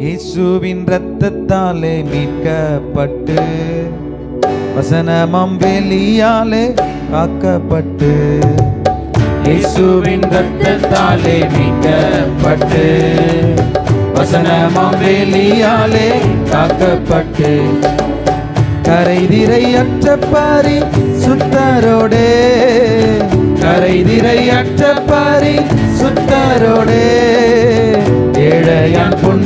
இயேசுவின் ரத்தத்தாலே மீட்கப்பட்டு வசனமம் வெளியாலே காக்கப்பட்டு இயேசுவின் ரத்தத்தாலே மீட்கப்பட்டு வசனமாம் வெளியாலே காக்கப்பட்டு. கரைதிரை பாரி சுத்தரோடே கரைதிரை பாரி சுத்தரோடே ஏழையான் பொன்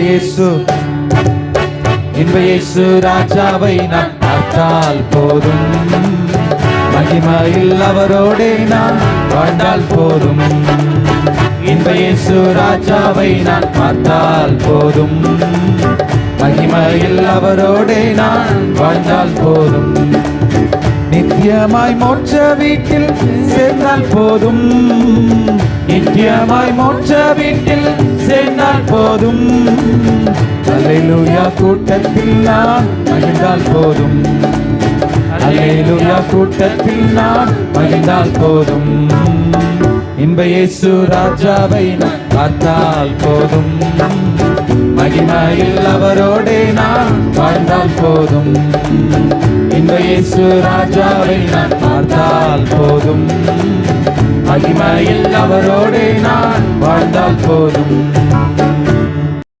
இன்பயேசு இன்பயேசு ராஜாவை நான் பார்த்தால் போதும். மகிமையில் அவரோடே நான் வாழ்ந்தால் போதும். இன்பயேசு ராஜாவை நான் பார்த்தால் போதும். மகிமையில் அவரோடே நான் வாழ்ந்தால் போதும். நித்தியமாய் மோட்ச வீட்டில் சேர்ந்தால் போதும். நித்தியமாய் மோட்ச வீட்டில் சேர்ந்தால் போதும். அலையிலுயா கூட்டத்தில் நான் மகிழ்ந்தால் போதும். அலையிலுயா கூட்டத்தில் நான் மகிழ்ந்தால் போதும். இன்ப இயேசு ராஜாவை நான் பார்த்தால் போதும். மகிமையில் அவரோடே நான் வாழ்ந்தால் போதும். இன்ப இயேசு ராஜாவை நான் பார்த்தால் போதும். மகிமையில் அவரோடே நான் வாழ்ந்தால் போதும்.